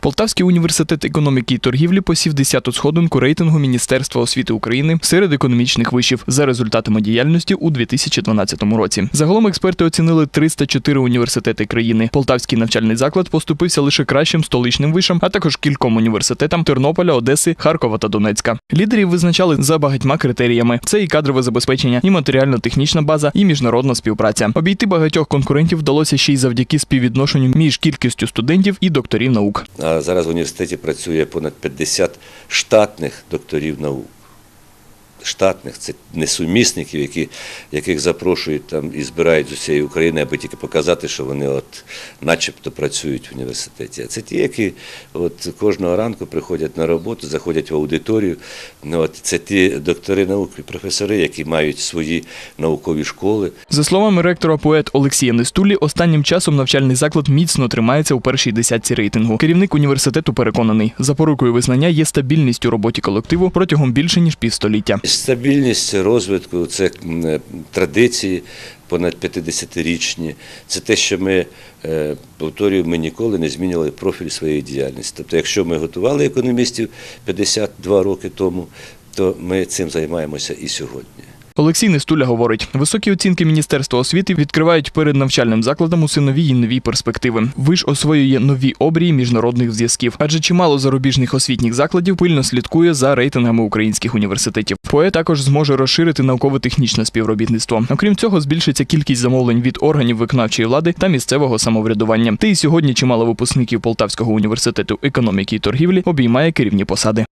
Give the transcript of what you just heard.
Полтавський університет економіки і торгівлі посів 10-ту сходинку рейтингу Міністерства освіти України серед економічних вишів за результатами діяльності у 2012 році. Загалом експерти оцінили 304 університети країни. Полтавський навчальний заклад поступився лише кращим столичним вишам, а також кільком університетам Тернополя, Одеси, Харкова та Донецька. Лідерів визначали за багатьма критеріями: це і кадрове забезпечення, і матеріально-технічна база, і міжнародна співпраця. Обійти багатьох конкурентів вдалося ще й завдяки співвідношенню між кількістю студентів і докторів наук. А зараз в університеті працює понад 50 штатних докторів наук. Штатних це несумісників, які, яких запрошують там і збирають з усієї України, аби тільки показати, що вони от начебто працюють в університеті. Це ті, які от кожного ранку приходять на роботу, заходять в аудиторію. Ну, от це ті доктори наук і професори, які мають свої наукові школи. За словами ректора поет Олексія Нестулі, останнім часом навчальний заклад міцно тримається у першій десятці рейтингу. Керівник університету переконаний, запорукою визнання є стабільність у роботі колективу протягом більше ніж півстоліття. Стабільність розвитку це традиції понад 50-річні. Це те, що ми е, повторюю, ми ніколи не змінювали профіль своєї діяльності. Тобто, якщо ми готували економістів 52 роки тому, то ми цим займаємося і сьогодні. Олексій Нестуля говорить, високі оцінки Міністерства освіти відкривають перед навчальним закладом усе нові і нові перспективи. Виш освоює нові обрії міжнародних зв'язків, адже чимало зарубіжних освітніх закладів пильно слідкує за рейтингами українських університетів. Поет також зможе розширити науково-технічне співробітництво. Окрім цього, збільшиться кількість замовлень від органів виконавчої влади та місцевого самоврядування. Та й сьогодні чимало випускників Полтавського університету економіки і торгівлі обіймає керівні посади.